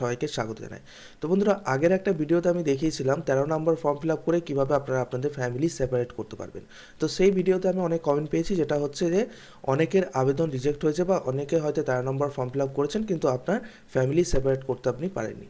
সবাইকে স্বাগত জানাই। তো বন্ধুরা, আগের একটা ভিডিওতে আমি দেখিয়েছিলাম তেরো নম্বর ফর্ম ফিল আপ করে কীভাবে আপনারা আপনাদের ফ্যামিলি সেপারেট করতে পারবেন। তো সেই ভিডিওতে আমি অনেক কমেন্ট পেয়েছি, যেটা হচ্ছে যে অনেকের আবেদন রিজেক্ট হয়েছে বা অনেকে হয়তো তেরো নম্বর ফর্ম ফিল আপ করেছেন, কিন্তু আপনার ফ্যামিলি সেপারেট করতে আপনি পারেননি।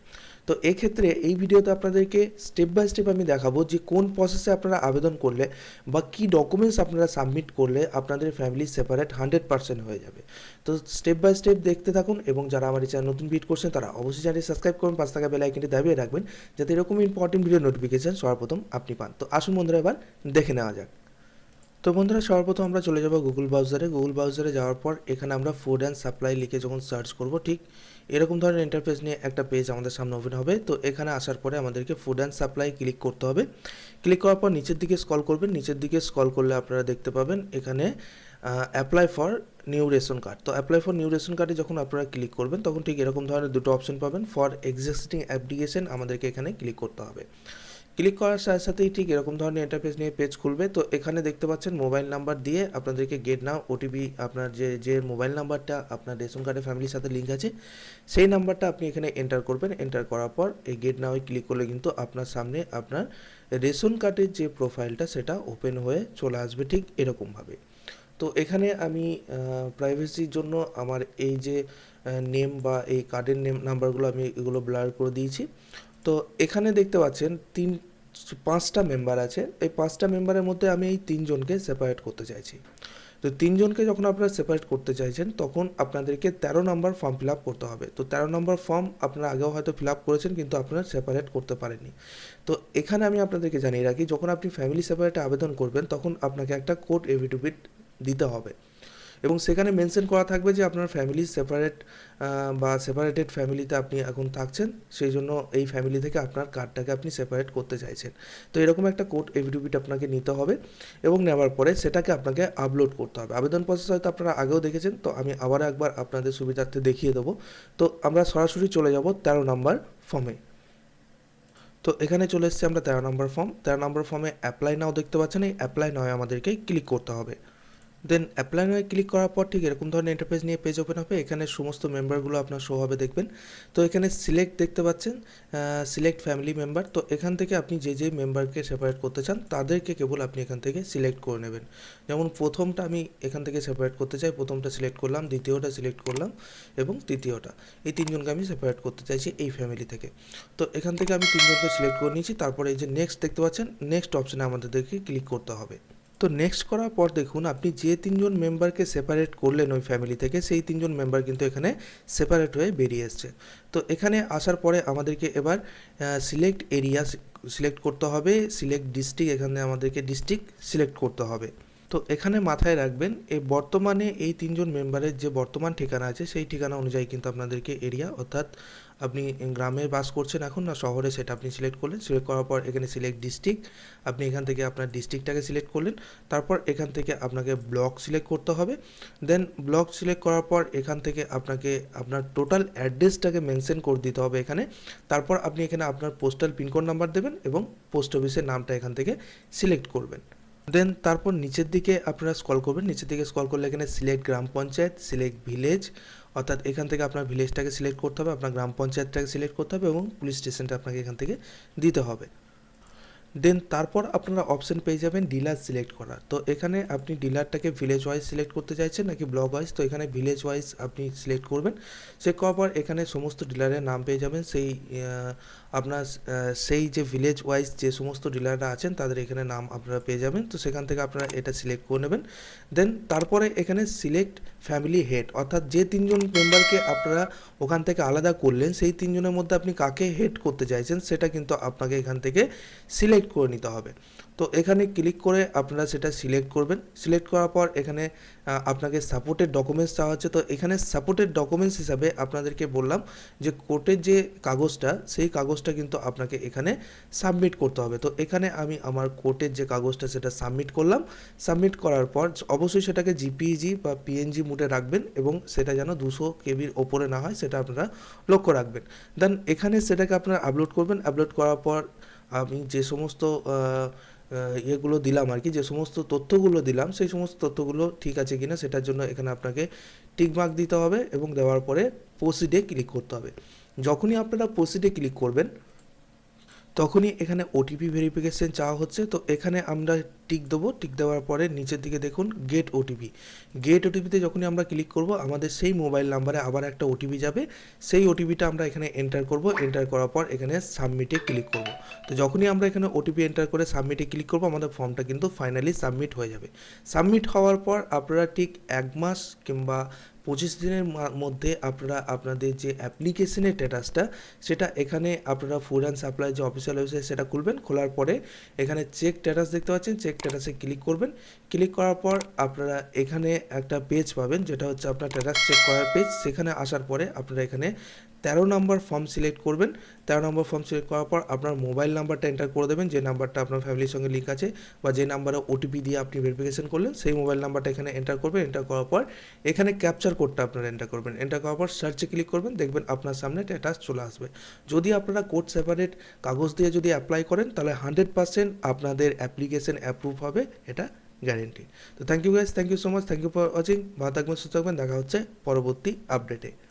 তো এক্ষেত্রে এই ভিডিওতে আপনাদেরকে স্টেপ বাই স্টেপ আমি দেখাবো যে কোন প্রসেসে আপনারা আবেদন করলে বা কী ডকুমেন্টস আপনারা সাবমিট করলে আপনাদের ফ্যামিলি সেপারেট হান্ড্রেড পার্সেন্ট হয়ে যাবে। তো স্টেপ বাই স্টেপ দেখতে থাকুন এবং যারা আমার এই চ্যানেল নতুন ভিড করছেন, তারা অবশ্যই চ্যানেলটি সাবস্ক্রাইব করুন পাঁচ টাকা বেল আইকনটি দাবিয়ে রাখবেন, যাতে এরকম ইম্পর্টেন্ট ভিডিও নোটিফিকেশন সর্বপ্রথম আপনি পান। তো আসুন বন্ধুরা, এবার দেখে নেওয়া যাক। তো বন্ধুরা, সর্বপ্রথম আমরা চলে যাব গুগল ব্রাউজারে গুগল ব্রাউজারে যাওয়ার পর এখানে আমরা ফুড অ্যান্ড সাপ্লাই লিখে যখন সার্চ করব, ঠিক এরকম ধরনের ইন্টারফেস নিয়ে একটা পেজ আমাদের সামনে ওপেন হবে। তো এখানে আসার পরে আমাদেরকে ফুড অ্যান্ড সাপ্লাই ক্লিক করতে হবে। ক্লিক করার পর নিচের দিকে স্কল করবেন। নিচের দিকে স্কল করলে আপনারা দেখতে পাবেন এখানে apply for new ration card তো অ্যাপ্লাই ফর নিউ রেশন কার্ডে যখন আপনারা ক্লিক করবেন, তখন ঠিক এরকম ধরনের দুটো অপশন পাবেন। ফর এক্সিস্টিং অ্যাপ্লিকেশন আমাদেরকে এখানে ক্লিক করতে হবে। ক্লিক করার সাথে সাথেই ঠিক এরকম ধরনের ইন্টারফেস নিয়ে পেজ খুলবে। তো এখানে দেখতে পাচ্ছেন মোবাইল নাম্বার দিয়ে আপনাদেরকে গেট নাও ওটিপি আপনার যে যে মোবাইল নাম্বারটা আপনার রেশন কার্ডের ফ্যামিলির সাথে লিঙ্ক আছে, সেই নাম্বারটা আপনি এখানে এন্টার করবেন। এন্টার করার পর এই গেট নাও ক্লিক করলে কিন্তু আপনার সামনে আপনার রেশন কার্ডের যে প্রোফাইলটা সেটা ওপেন হয়ে চলে আসবে ঠিক এরকমভাবে। তো এখানে আমি প্রাইভেসির জন্য আমার এই যে নেম বা এই কার্ডের নেম নাম্বারগুলো আমি এগুলো ব্লার করে দিয়েছি। তো এখানে দেখতে পাচ্ছেন তিন পাঁচটা মেম্বার আছে, এই পাঁচটা মেম্বারের মধ্যে আমি এই তিনজনকে সেপারেট করতে চাইছি। তো তিনজনকে যখন আপনারা সেপারেট করতে চাইছেন, তখন আপনাদেরকে তেরো নম্বর ফর্ম ফিল আপ করতে হবে। তো তেরো নম্বর ফর্ম আপনারা আগেও হয়তো ফিল আপ করেছেন, কিন্তু আপনারা সেপারেট করতে পারেননি। তো এখানে আমি আপনাদেরকে জানিয়ে রাখি, যখন আপনি ফ্যামিলি সেপারেটে আবেদন করবেন, তখন আপনাকে একটা কোর্ট এভিডেভিট দিতে হবে। এবং সেখানে মেনশন করা থাকবে যে আপনার ফ্যামিলি সেপারেট বা সেপারেটেড ফ্যামিলিতে আপনি এখন থাকছেন, সেই জন্য এই ফ্যামিলি থেকে আপনার কার্ডটাকে আপনি সেপারেট করতে চাইছেন। তো এরকম একটা কোর্ট এভিডেভিট আপনাকে নিতে হবে এবং নেওয়ার পরে সেটাকে আপনাকে আপলোড করতে হবে। আবেদন প্রসেস হয়তো আপনারা আগেও দেখেছেন, তো আমি আবার একবার আপনাদের সুবিধার্থে দেখিয়ে দেবো। তো আমরা সরাসরি চলে যাব তেরো নম্বর ফর্মে তো এখানে চলে এসেছি আমরা তেরো নম্বর ফর্ম তেরো নম্বর ফর্মে অ্যাপ্লাই নাও দেখতে পাচ্ছেন, এই অ্যাপ্লাই নয় আমাদেরকে ক্লিক করতে হবে। দেন অ্যাপ্লাই নয় ক্লিক করার পর ঠিক এরকম ধরনের ইন্টারফেস নিয়ে পেজ ওপেন হবে। এখানে সমস্ত মেম্বারগুলো আপনার শো হবে দেখবেন। তো এখানে সিলেক্ট দেখতে পাচ্ছেন সিলেক্ট ফ্যামিলি মেম্বার তো এখান থেকে আপনি যে যে মেম্বারকে সেপারেট করতে চান, তাদেরকে কেবল আপনি এখান থেকে সিলেক্ট করে নেবেন। যেমন প্রথমটা আমি এখান থেকে সেপারেট করতে চাই, প্রথমটা সিলেক্ট করলাম, দ্বিতীয়টা সিলেক্ট করলাম এবং তৃতীয়টা। এই তিনজনকে আমি সেপারেট করতে চাইছি এই ফ্যামিলি থেকে। তো এখান থেকে আমি তিনজনকে সিলেক্ট করে নিয়েছি। তারপরে এই যে নেক্সট দেখতে পাচ্ছেন নেক্সট অপশানে আমাদেরকে ক্লিক করতে হবে। তো নেক্সট করার পর দেখুন, আপনি যে তিনজন মেম্বারকে সেপারেট করলেন ওই ফ্যামিলি থেকে, সেই তিনজন মেম্বার কিন্তু এখানে সেপারেট হয়ে বেরিয়ে এসছে। তো এখানে আসার পরে আমাদেরকে এবার সিলেক্ট এরিয়া সিলেক্ট করতে হবে সিলেক্ট ডিস্ট্রিক্ট এখানে আমাদেরকে ডিস্ট্রিক্ট সিলেক্ট করতে হবে। তো এখানে মাথায় রাখবেন এই বর্তমানে এই তিনজন মেম্বারের যে বর্তমান ঠিকানা আছে, সেই ঠিকানা অনুযায়ী কিন্তু আপনাদেরকে এরিয়া, অর্থাৎ আপনি গ্রামে বাস করছেন এখন না শহরে সেটা আপনি সিলেক্ট করলেন, সিলেক্ট করার পর এখানে সিলেক্ট ডিস্ট্রিক্ট, আপনি এখান থেকে আপনার ডিস্ট্রিক্টটাকে সিলেক্ট করলেন, তারপর এখান থেকে আপনাকে ব্লক সিলেক্ট করতে হবে, দেন ব্লক সিলেক্ট করার পর এখান থেকে আপনাকে আপনার টোটাল অ্যাড্রেসটাকে মেনশন করে দিতে হবে এখানে, তারপর আপনি এখানে আপনার পোস্টাল পিনকোড নাম্বার দেবেন এবং পোস্ট অফিসের নামটা এখান থেকে সিলেক্ট করবেন। দেন তারপর নিচের দিকে আপনারা স্কল করবেন। নিচের দিকে স্কল করলে এখানে select gram panchayat select village অর্থাৎ এখান থেকে আপনার ভিলেজটাকে সিলেক্ট করতে হবে, আপনার গ্রাম পঞ্চায়েতটাকে সিলেক্ট করতে হবে এবং পুলিশ স্টেশনটা আপনাকে এখান থেকে দিতে হবে। দেন তারপর আপনারা অপশন পেয়ে যাবেন ডিলার সিলেক্ট করার তো এখানে আপনি ডিলারটাকে ভিলেজ ওয়াইজ সিলেক্ট করতে চাইছেন নাকি ব্লক ওয়াইজ তো এখানে ভিলেজ ওয়াইজ আপনি সিলেক্ট করবেন। সে পর এখানে সমস্ত ডিলারের নাম পেয়ে যাবেন। সেই আপনার সেই যে ভিলেজ ওয়াইজ যে সমস্ত ডিলাররা আছেন, তাদের এখানে নাম আপনারা পেয়ে যাবেন। তো সেখান থেকে আপনারা এটা সিলেক্ট করে নেবেন। দেন তারপরে এখানে সিলেক্ট ফ্যামিলি হেড অর্থাৎ যে তিনজন মেম্বারকে আপনারা ওখান থেকে আলাদা করলেন, সেই তিনজনের মধ্যে আপনি কাকে হেড করতে চাইছেন, সেটা কিন্তু আপনাকে এখান থেকে সিলেক্ট করে নিতে হবে। তো এখানে ক্লিক করে আপনারা সেটা সিলেক্ট করবেন। সিলেক্ট করার পর এখানে আপনাকে সাপোর্টেড ডকুমেন্টস চাওয়া হচ্ছে। তো এখানে সাপোর্টেড ডকুমেন্টস হিসাবে আপনাদেরকে বললাম যে কোর্টের যে কাগজটা, সেই কাগজটা কিন্তু আপনাকে এখানে সাবমিট করতে হবে। তো এখানে আমি আমার কোর্টের যে কাগজটা, সেটা সাবমিট করলাম। সাবমিট করার পর অবশ্যই সেটাকে জিপিজি বা পিএনজি মুডে রাখবেন এবং সেটা যেন দুশো কেবির ওপরে না হয়, সেটা আপনারা লক্ষ্য রাখবেন। দেন এখানে সেটাকে আপনারা আপলোড করবেন। আপলোড করার পর আমি যে সমস্ত ইয়েগুলো দিলাম আর কি, যে সমস্ত তথ্যগুলো দিলাম, সেই সমস্ত তথ্যগুলো ঠিক আছে কিনা সেটার জন্য এখানে আপনাকে টিকমার্ক দিতে হবে এবং দেওয়ার পরে প্রসিডে ক্লিক করতে হবে। যখনই আপনারা প্রসিডে ক্লিক করবেন তখনই এখানে ওটিপি ভেরিফিকেশন চাওয়া হচ্ছে। তো এখানে আমরা টিক দেবো। টিক দেওয়ার পরে নিচের দিকে দেখুন গেট ওটিপি গেট ওটিপিতে যখনই আমরা ক্লিক করব, আমাদের সেই মোবাইল নাম্বারে আবার একটা ওটিপি যাবে। সেই ওটিপিটা আমরা এখানে এন্টার করব। এন্টার করার পর এখানে সাবমিটে ক্লিক করব। তো যখনই আমরা এখানে ওটিপি এন্টার করে সাবমিটে ক্লিক করব, আমাদের ফর্মটা কিন্তু ফাইনালি সাবমিট হয়ে যাবে। সাবমিট হওয়ার পর আপনারা ঠিক এক মাস কিংবা পঁচিশ দিনের মধ্যে আপনারা, আপনাদের যে অ্যাপ্লিকেশনের স্ট্যাটাসটা সেটা এখানে আপনারা ফুড অ্যান্ড সাপ্লাই যে অফিসিয়াল ওয়েবসাইট সেটা খুলবেন। খোলার পরে এখানে চেক স্ট্যাটাস দেখতে পাচ্ছেন। চেক স্ট্যাটাসে ক্লিক করবেন। ক্লিক করার পর আপনারা এখানে একটা পেজ পাবেন, যেটা হচ্ছে আপনার স্ট্যাটাস চেক করার পেজ সেখানে আসার পরে আপনারা এখানে তেরো নম্বর ফর্ম সিলেক্ট করবেন। তেরো নম্বর ফর্ম সিলেক্ট করার পর আপনার মোবাইল নাম্বারটা এন্টার করে দেবেন। যে নাম্বারটা আপনার ফ্যামিলির সঙ্গে লিঙ্ক আছে বা যে নাম্বারে ওটিপি দিয়ে আপনি ভেরিফিকেশন করলেন, সেই মোবাইল নাম্বারটা এখানে এন্টার করবেন। এন্টার করার পর এখানে ক্যাপচার কোডটা আপনারা এন্টার করবেন। এন্টার করার পর সার্চে ক্লিক করবেন, দেখবেন আপনার সামনে স্ট্যাটাস চলে আসবে। যদি আপনারা কোড সেপারেট কাগজ দিয়ে যদি অ্যাপ্লাই করেন, তাহলে হান্ড্রেড পার্সেন্ট আপনাদের অ্যাপ্লিকেশন অ্যাপ্রুভ হবে, এটা গ্যারেন্টি তো thank you guys thank you so much thank you for watching ভালো থাকবেন, সুস্থ থাকবেন, দেখা হচ্ছে পরবর্তী আপডেটে